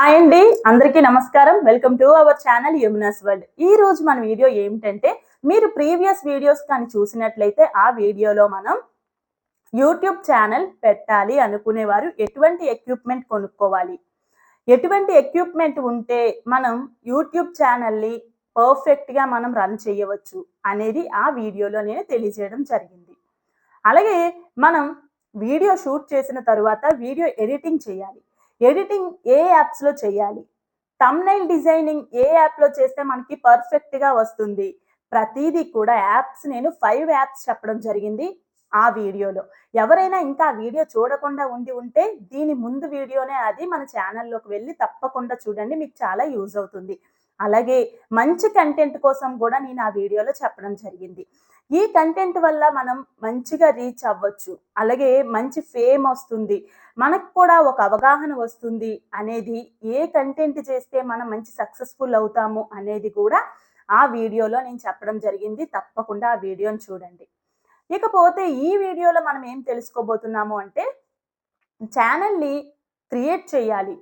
Hi అండి అందరికీ నమస్కారం. Welcome to our channel Yamuna's World ఈ రోజు మన వీడియో ఏమిటంటే మీరు ప్రీవియస్ వీడియోస్ కానీ చూసినట్లయితే ఆ వీడియోలో మనం యూట్యూబ్ ఛానల్ పెట్టాలి అనుకునేవారు ఎటువంటి ఎక్విప్మెంట్ కొనుక్కోవాలి. ఎటువంటి ఎక్విప్మెంట్ ఉంటే మనం యూట్యూబ్ ఛానల్ని పర్ఫెక్ట్గా మనం రన్ చేయవచ్చు అనేది ఆ వీడియోలో నేను తెలియజేయడం జరిగింది. అలాగే మనం వీడియో షూట్ చేసిన తర్వాత వీడియో ఎడిటింగ్ చేయాలి. ఎడిటింగ్ ఏ యాప్స్లో చేయాలి? తమ్నైల్ డిజైనింగ్ ఏ యాప్లో చేస్తే మనకి పర్ఫెక్ట్గా వస్తుంది? ప్రతిదీ కూడా యాప్స్ నేను ఫైవ్ యాప్స్ చెప్పడం జరిగింది ఆ వీడియోలో. ఎవరైనా ఇంకా ఆ వీడియో చూడకుండా ఉండి ఉంటే దీని ముందు వీడియోనే అది మన ఛానల్లోకి వెళ్ళి తప్పకుండా చూడండి మీకు చాలా యూజ్ అవుతుంది. అలాగే మంచి కంటెంట్ కోసం కూడా నేను ఆ వీడియోలో చెప్పడం జరిగింది. ఈ కంటెంట్ వల్ల మనం మంచిగా రీచ్ అవ్వచ్చు. అలాగే మంచి ఫేమ్ వస్తుంది. మనకు కూడా ఒక అవగాహన వస్తుంది అనేది ఏ కంటెంట్ చేస్తే మనం మంచి సక్సెస్ఫుల్ అవుతాము అనేది కూడా ఆ వీడియోలో నేను చెప్పడం జరిగింది. తప్పకుండా ఆ వీడియోని చూడండి. ఇకపోతే ఈ వీడియోలో మనం ఏం తెలుసుకోబోతున్నాము అంటే ఛానల్ని క్రియేట్ చేయాలి.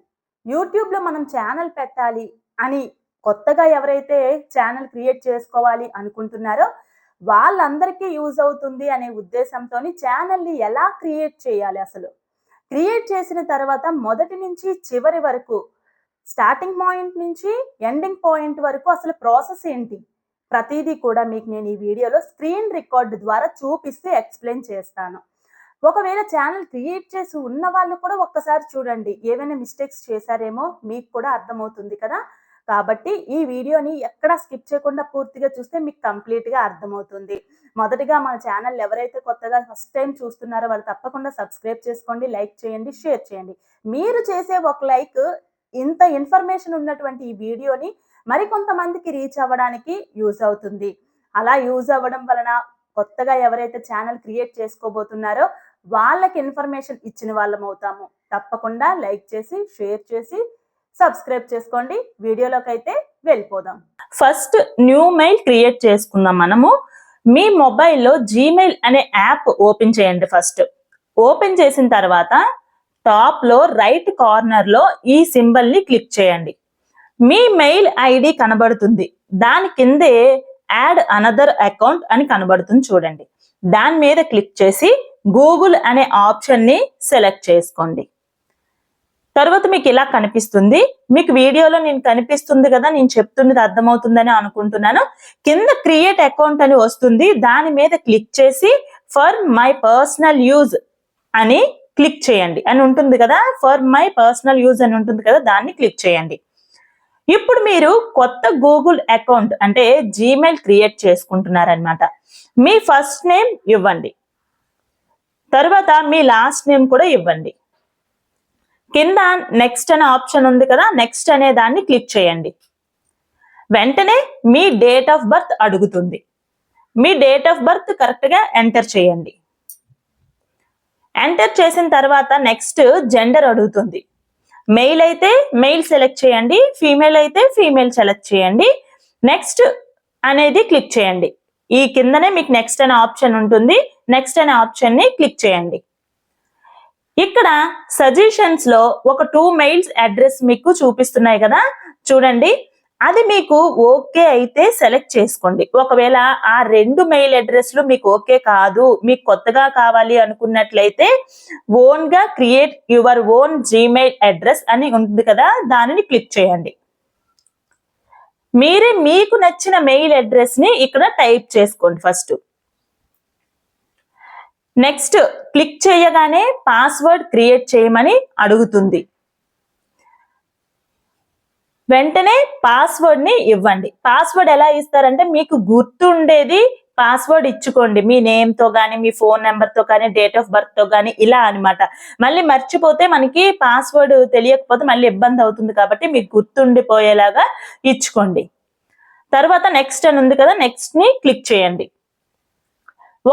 యూట్యూబ్లో మనం ఛానల్ పెట్టాలి అని కొత్తగా ఎవరైతే ఛానల్ క్రియేట్ చేసుకోవాలి అనుకుంటున్నారో వాళ్ళందరికీ యూజ్ అవుతుంది అనే ఉద్దేశంతో ఛానల్ని ఎలా క్రియేట్ చేయాలి అసలు? క్రియేట్ చేసిన తర్వాత మొదటి నుంచి చివరి వరకు స్టార్టింగ్ పాయింట్ నుంచి ఎండింగ్ పాయింట్ వరకు అసలు ప్రాసెస్ ఏంటి? ప్రతిదీ కూడా మీకు నేను ఈ వీడియోలో స్క్రీన్ రికార్డ్ ద్వారా చూపిస్తే ఎక్స్ప్లెయిన్ చేస్తాను. ఒకవేళ ఛానల్ క్రియేట్ చేసి ఉన్న వాళ్ళు కూడా ఒక్కసారి చూడండి. ఏమైనా మిస్టేక్స్ చేశారేమో మీకు కూడా అర్థమవుతుంది కదా? కాబట్టి ఈ వీడియోని ఎక్కడ స్కిప్ చేయకుండా పూర్తిగా చూస్తే మీకు కంప్లీట్గా అర్థమవుతుంది. మొదటిగా మన ఛానల్ ఎవరైతే కొత్తగా ఫస్ట్ టైం చూస్తున్నారో వాళ్ళు తప్పకుండా సబ్స్క్రైబ్ చేసుకోండి లైక్ చేయండి షేర్ చేయండి. మీరు చేసే ఒక లైక్ ఇంత ఇన్ఫర్మేషన్ ఉన్నటువంటి ఈ వీడియోని మరికొంతమందికి రీచ్ అవ్వడానికి యూజ్ అవుతుంది. అలా యూజ్ అవ్వడం వలన కొత్తగా ఎవరైతే ఛానల్ క్రియేట్ చేసుకోబోతున్నారో వాళ్ళకి ఇన్ఫర్మేషన్ ఇచ్చిన వాళ్ళం అవుతాము తప్పకుండా లైక్ చేసి షేర్ చేసి సబ్స్క్రైబ్ చేసుకోండి. వీడియోలోకి అయితే వెళ్ళిపోదాం. ఫస్ట్ న్యూ మెయిల్ క్రియేట్ చేసుకుందాం మనము. మీ మొబైల్లో జీమెయిల్ అనే యాప్ ఓపెన్ చేయండి ఫస్ట్ ఓపెన్ చేసిన తర్వాత టాప్లో రైట్ కార్నర్లో ఈ సింబల్ని క్లిక్ చేయండి. మీ మెయిల్ ఐడి కనబడుతుంది. దాని కిందే యాడ్ అనదర్ అకౌంట్ అని కనబడుతుంది చూడండి. దాని మీద క్లిక్ చేసి గూగుల్ అనే ఆప్షన్ని సెలెక్ట్ చేసుకోండి. తర్వాత మీకు ఇలా కనిపిస్తుంది. మీకు వీడియోలో నేను కనిపిస్తుంది కదా నేను చెప్తున్నది అర్థమవుతుందని అనుకుంటున్నాను. కింద క్రియేట్ అకౌంట్ అని వస్తుంది. దాని మీద క్లిక్ చేసి ఫర్ మై పర్సనల్ యూజ్ అని క్లిక్ చేయండి. అని ఉంటుంది కదా ఫర్ మై పర్సనల్ యూజ్ అని ఉంటుంది కదా దాన్ని క్లిక్ చేయండి. ఇప్పుడు మీరు కొత్త గూగుల్ అకౌంట్ అంటే జీమెయిల్ క్రియేట్ చేసుకుంటున్నారనమాట మీ ఫస్ట్ నేమ్ ఇవ్వండి. తర్వాత మీ లాస్ట్ నేమ్ కూడా ఇవ్వండి. కింద నెక్స్ట్ అనే ఆప్షన్ ఉంది కదా నెక్స్ట్ అనే దాన్ని క్లిక్ చేయండి. వెంటనే మీ డేట్ ఆఫ్ బర్త్ అడుగుతుంది. మీ డేట్ ఆఫ్ బర్త్ కరెక్ట్గా ఎంటర్ చేయండి. ఎంటర్ చేసిన తర్వాత నెక్స్ట్ జెండర్ అడుగుతుంది. మెయిల్ అయితే మెయిల్ సెలెక్ట్ చేయండి ఫీమేల్ అయితే ఫీమేల్ సెలెక్ట్ చేయండి. నెక్స్ట్ అనేది క్లిక్ చేయండి. ఈ కిందనే మీకు నెక్స్ట్ అనే ఆప్షన్ ఉంటుంది. నెక్స్ట్ అనే ఆప్షన్ని క్లిక్ చేయండి. ఇక్కడ సజెషన్స్లో ఒక టూ మెయిల్స్ అడ్రస్ మీకు చూపిస్తున్నాయి కదా? చూడండి. అది మీకు ఓకే అయితే సెలెక్ట్ చేసుకోండి. ఒకవేళ ఆ రెండు మెయిల్ అడ్రస్లు మీకు ఓకే కాదు మీకు కొత్తగా కావాలి అనుకున్నట్లయితే ఓన్గా create your own Gmail address అని ఉంటుంది కదా? దానిని క్లిక్ చేయండి. మీరే మీకు నచ్చిన మెయిల్ అడ్రస్ని ఇక్కడ టైప్ చేసుకోండి ఫస్ట్ నెక్స్ట్ క్లిక్ చేయగానే పాస్వర్డ్ క్రియేట్ చేయమని అడుగుతుంది. వెంటనే పాస్వర్డ్ని ఇవ్వండి. పాస్వర్డ్ ఎలా ఇస్తారంటే మీకు గుర్తుండేది పాస్వర్డ్ ఇచ్చుకోండి. మీ నేమ్తో కానీ మీ ఫోన్ నెంబర్తో కానీ డేట్ ఆఫ్ బర్త్తో కానీ ఇలా అనమాట మళ్ళీ మర్చిపోతే మనకి పాస్వర్డ్ తెలియకపోతే మళ్ళీ ఇబ్బంది అవుతుంది కాబట్టి మీకు గుర్తుండిపోయేలాగా ఇచ్చుకోండి. తర్వాత నెక్స్ట్ అని ఉంది కదా నెక్స్ట్ని క్లిక్ చేయండి.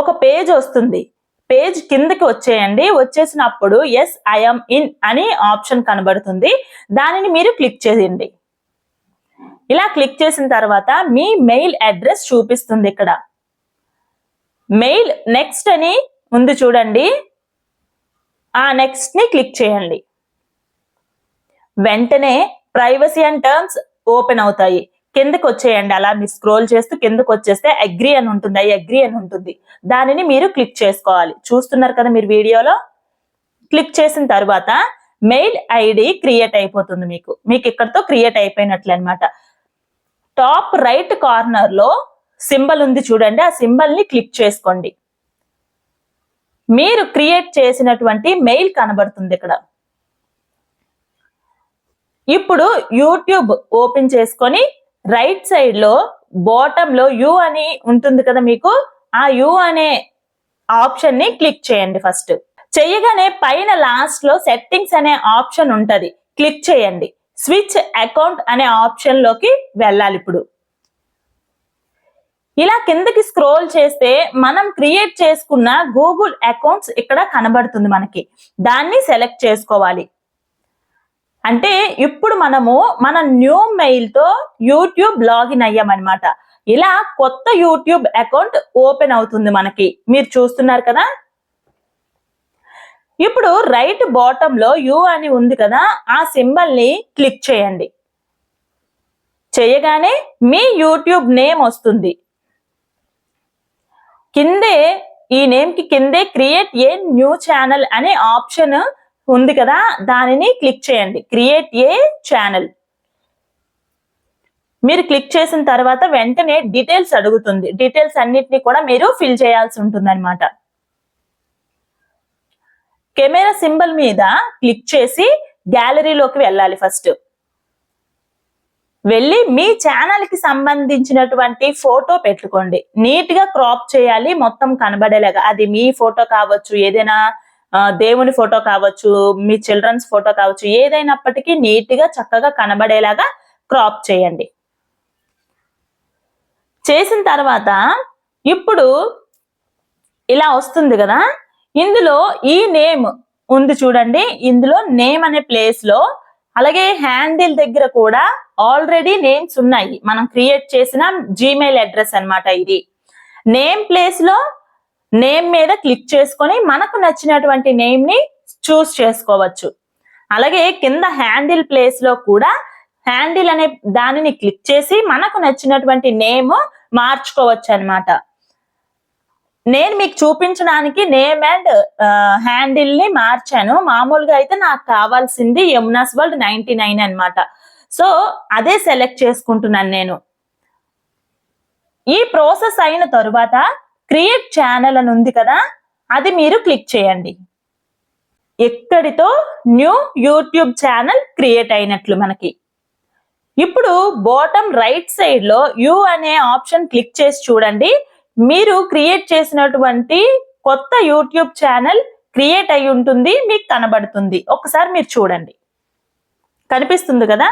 ఒక పేజ్ వస్తుంది. పేజ్ కిందకి వచ్చేయండి. వచ్చేసినప్పుడు ఎస్ ఐఎమ్ ఇన్ అని ఆప్షన్ కనబడుతుంది. దానిని మీరు క్లిక్ చేయండి. ఇలా క్లిక్ చేసిన తర్వాత మీ మెయిల్ అడ్రస్ చూపిస్తుంది ఇక్కడ. మెయిల్ నెక్స్ట్ అని ఉంది చూడండి. ఆ నెక్స్ట్ని క్లిక్ చేయండి. వెంటనే ప్రైవసీ అండ్ టర్మ్స్ ఓపెన్ అవుతాయి. కిందకి వచ్చేయండి. అలా మీరు స్క్రోల్ చేస్తూ కిందకి వచ్చేస్తే అగ్రి అని ఉంటుంది. ఐ అగ్రి అని ఉంటుంది. దానిని మీరు క్లిక్ చేసుకోవాలి. చూస్తున్నారు కదా మీరు వీడియోలో? క్లిక్ చేసిన తర్వాత మెయిల్ ఐడి క్రియేట్ అయిపోతుంది మీకు. మీకు ఇక్కడతో క్రియేట్ అయిపోయినట్లు అనమాట టాప్ రైట్ కార్నర్లో సింబల్ ఉంది చూడండి. ఆ సింబల్ని క్లిక్ చేసుకోండి. మీరు క్రియేట్ చేసినటువంటి మెయిల్ కనబడుతుంది ఇక్కడ. ఇప్పుడు యూట్యూబ్ ఓపెన్ చేసుకొని రైట్ సైడ్లో బాటమ్లో యు అని ఉంటుంది కదా మీకు ఆ యు అనే ఆప్షన్ని క్లిక్ చేయండి ఫస్ట్. చేయగానే పైన లాస్ట్లో సెట్టింగ్స్ అనే ఆప్షన్ ఉంటది క్లిక్ చేయండి. స్విచ్ అకౌంట్ అనే ఆప్షన్లోకి వెళ్ళాలి ఇప్పుడు. ఇలా కిందకి స్క్రోల్ చేస్తే మనం క్రియేట్ చేసుకున్న గూగుల్ అకౌంట్స్ ఇక్కడ కనబడుతుంది మనకి దాన్ని సెలెక్ట్ చేసుకోవాలి. అంటే ఇప్పుడు మనము మన న్యూ మెయిల్తో యూట్యూబ్ లాగిన్ అయ్యామన్నమాట. ఇలా కొత్త యూట్యూబ్ అకౌంట్ ఓపెన్ అవుతుంది మనకి. మీరు చూస్తున్నారు కదా? ఇప్పుడు రైట్ బాటమ్లో అని ఉంది కదా ఆ సింబల్ని క్లిక్ చేయండి. చేయగానే మీ యూట్యూబ్ నేమ్ వస్తుంది. కిందే ఈ నేమ్కి కిందే క్రియేట్ ఏ న్యూ ఛానల్ అనే ఆప్షన్ ఉంది కదా దానిని క్లిక్ చేయండి. క్రియేట్ ఏ ఛానల్ మీరు క్లిక్ చేసిన తర్వాత వెంటనే డీటెయిల్స్ అడుగుతుంది. డీటెయిల్స్ అన్నిటిని కూడా మీరు ఫిల్ చేయాల్సి ఉంటుంది అనమాట కెమెరా సింబల్ మీద క్లిక్ చేసి గ్యాలరీలోకి వెళ్ళాలి ఫస్ట్ వెళ్ళి మీ ఛానల్కి సంబంధించినటువంటి ఫోటో పెట్టుకోండి. నీట్గా క్రాప్ చేయాలి మొత్తం కనబడేలాగా. అది మీ ఫోటో కావచ్చు ఏదైనా దేవుని ఫోటో కావచ్చు మీ చిల్డ్రన్స్ ఫోటో కావచ్చు ఏదైనప్పటికీ నీట్గా చక్కగా కనబడేలాగా క్రాప్ చేయండి. చేసిన తర్వాత ఇప్పుడు ఇలా వస్తుంది కదా ఇందులో ఈ నేమ్ ఉంది చూడండి. ఇందులో నేమ్ అనే ప్లేస్లో అలాగే హ్యాండిల్ దగ్గర కూడా ఆల్రెడీ నేమ్స్ ఉన్నాయి. మనం క్రియేట్ చేసిన జీమెయిల్ అడ్రస్ అన్నమాట ఇది. నేమ్ ప్లేస్లో నేమ్ మీద క్లిక్ చేసుకొని మనకు నచ్చినటువంటి నేమ్ని చూస్ చేసుకోవచ్చు. అలాగే కింద హ్యాండిల్ ప్లేస్లో కూడా హ్యాండిల్ అనే దానిని క్లిక్ చేసి మనకు నచ్చినటువంటి నేమ్ మార్చుకోవచ్చు అన్నమాట. నేను మీకు చూపించడానికి నేమ్ అండ్ హ్యాండిల్ని మార్చాను. మామూలుగా అయితే నాకు కావాల్సింది యమునాస్ వరల్డ్ నైన్టీ నైన్ అనమాట సో అదే సెలెక్ట్ చేసుకుంటున్నాను నేను. ఈ ప్రాసెస్ అయిన తరువాత క్రియేట్ ఛానల్ అని ఉంది కదా అది మీరు క్లిక్ చేయండి. ఎక్కడితో న్యూ యూట్యూబ్ ఛానల్ క్రియేట్ అయినట్లు మనకి. ఇప్పుడు బాటమ్ రైట్ సైడ్లో అనే ఆప్షన్ క్లిక్ చేసి చూడండి. మీరు క్రియేట్ చేసినటువంటి కొత్త యూట్యూబ్ ఛానల్ క్రియేట్ అయి ఉంటుంది మీకు కనబడుతుంది. ఒకసారి మీరు చూడండి. కనిపిస్తుంది కదా?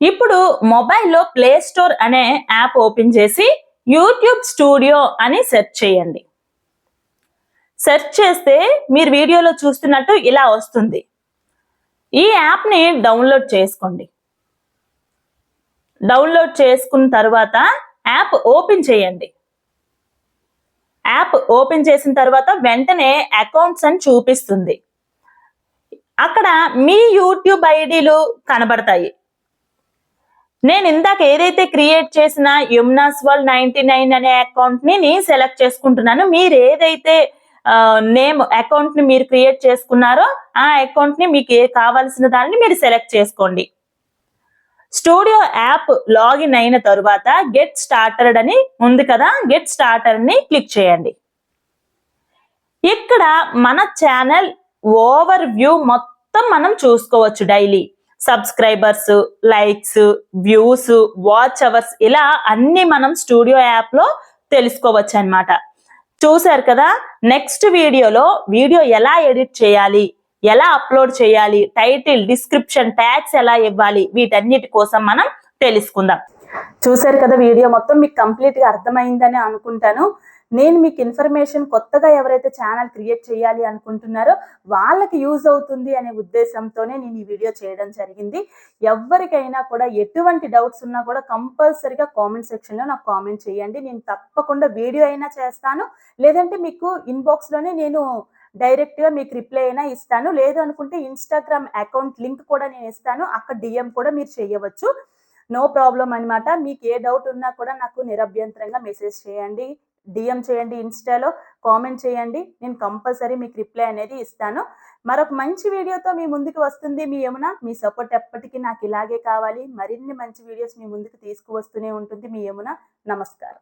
ఇప్పుడు మొబైల్లో ప్లే స్టోర్ అనే యాప్ ఓపెన్ చేసి యూట్యూబ్ స్టూడియో అని సెర్చ్ చేయండి. సెర్చ్ చేస్తే మీరు వీడియోలో చూస్తున్నట్టు ఇలా వస్తుంది. ఈ యాప్ని డౌన్లోడ్ చేసుకోండి. డౌన్లోడ్ చేసుకున్న తర్వాత యాప్ ఓపెన్ చేయండి. యాప్ ఓపెన్ చేసిన తర్వాత వెంటనే అకౌంట్స్ అని చూపిస్తుంది. అక్కడ మీ యూట్యూబ్ ఐడీలు కనబడతాయి. నేను ఇందాక ఏదైతే క్రియేట్ చేసిన యమునాస్ వరల్డ్ నైన్టీ నైన్ అనే అకౌంట్ని నేను సెలెక్ట్ చేసుకుంటున్నాను. మీరు ఏదైతే నేమ్ అకౌంట్ని మీరు క్రియేట్ చేసుకున్నారో ఆ అకౌంట్ని మీకు ఏ కావాల్సిన దాన్ని మీరు సెలెక్ట్ చేసుకోండి. స్టూడియో యాప్ లాగిన్ అయిన తరువాత గెట్ స్టార్టర్డ్ అని ఉంది కదా గెట్ స్టార్టర్ని క్లిక్ చేయండి. ఇక్కడ మన ఛానల్ ఓవర్ వ్యూ మొత్తం మనం చూసుకోవచ్చు daily subscribers likes views watch hours ఇలా అన్ని మనం స్టూడియో యాప్లో తెలుసుకోవచ్చు అన్నమాట చూశారు కదా? నెక్స్ట్ వీడియోలో వీడియో ఎలా ఎడిట్ చేయాలి? ఎలా అప్లోడ్ చేయాలి? టైటిల్ డిస్క్రిప్షన్ ట్యాగ్స్ ఎలా ఇవ్వాలి? వీటన్నిటి కోసం మనం తెలుసుకుందాం. చూసారు కదా? వీడియో మొత్తం మీకు కంప్లీట్గా అర్థమైందని అనుకుంటాను. నేను మీకు ఇన్ఫర్మేషన్ కొత్తగా ఎవరైతే ఛానల్ క్రియేట్ చేయాలి అనుకుంటున్నారో వాళ్ళకి యూజ్ అవుతుంది అనే ఉద్దేశంతోనే నేను ఈ వీడియో చేయడం జరిగింది. ఎవరికైనా కూడా ఎటువంటి డౌట్స్ ఉన్నా కూడా కంపల్సరిగా కామెంట్ సెక్షన్లో నాకు కామెంట్ చేయండి. నేను తప్పకుండా వీడియో అయినా చేస్తాను. లేదంటే మీకు ఇన్బాక్స్లోనే నేను డైరెక్ట్గా మీకు రిప్లై అయినా ఇస్తాను. లేదు అనుకుంటే ఇన్స్టాగ్రామ్ అకౌంట్ లింక్ కూడా నేను ఇస్తాను. అక్కడ డిఎం కూడా మీరు చేయవచ్చు. నో ప్రాబ్లం అనమాట మీకు ఏ డౌట్ ఉన్నా కూడా నాకు నిరభ్యంతరంగా మెసేజ్ చేయండి. డిఎం చేయండి ఇన్స్టాలో కామెంట్ చేయండి. నేను కంపల్సరీ మీకు రిప్లై అనేది ఇస్తాను. మరొక మంచి వీడియోతో మీ ముందుకు వస్తుంది. మీ యమున మీ సపోర్ట్ ఎప్పటికీ నాకు ఇలాగే కావాలి. మరిన్ని మంచి వీడియోస్ మీ ముందుకు తీసుకువస్తూనే ఉంటుంది. మీ యమున నమస్కారం.